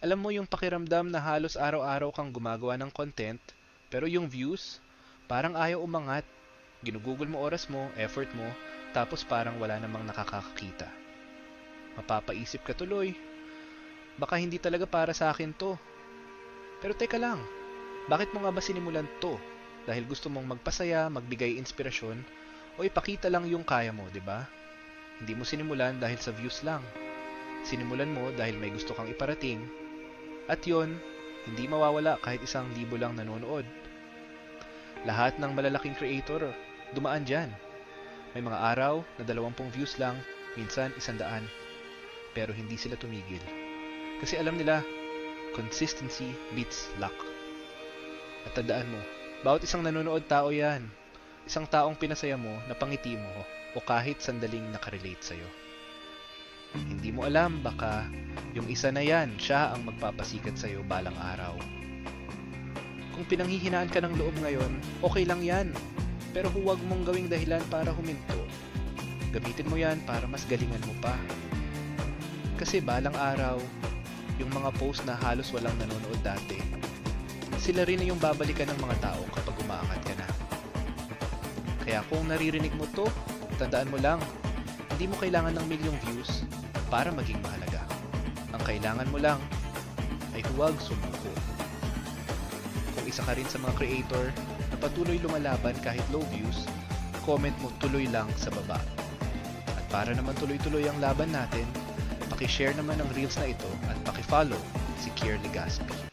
Alam mo yung pakiramdam na halos araw-araw kang gumagawa ng content, pero yung views, parang ayaw umangat. Ginugugol mo oras mo, effort mo, tapos parang wala namang nakakakita. Mapapaisip ka tuloy, baka hindi talaga para sa akin to. Pero teka lang, bakit mo nga ba sinimulan to? Dahil gusto mong magpasaya, magbigay inspirasyon, o ipakita lang yung kaya mo, di ba? Hindi mo sinimulan dahil sa views lang. Sinimulan mo dahil may gusto kang iparating, at yon, hindi mawawala kahit isang libo lang nanonood. Lahat ng malalaking creator, dumaan dyan. May mga araw na dalawampung views lang, minsan isandaan. Pero hindi sila tumigil. Kasi alam nila, consistency beats luck. At tandaan mo, bawat isang nanonood tao yan. Isang taong pinasaya mo, napangiti mo, o kahit sandaling nakarelate sa'yo. Hindi mo alam, baka yung isa na yan, siya ang magpapasikat sa'yo balang araw. Kung pinanghihinaan ka ng loob ngayon, okay lang yan. Pero huwag mong gawing dahilan para huminto. Gamitin mo yan para mas galingan mo pa. Kasi balang araw, yung mga post na halos walang nanonood dati, sila rin yung babalikan ng mga tao kapag umaangat ka na. Kaya kung naririnig mo to, tandaan mo lang, hindi mo kailangan ng milyong views para maging mahalaga. Ang kailangan mo lang ay huwag sumuko. Kung isa ka rin sa mga creator na patuloy lumalaban kahit low views, comment mo tuloy lang sa baba. At para naman tuloy-tuloy ang laban natin, pakishare naman ang reels na ito at pakifollow si Kier Legaspi.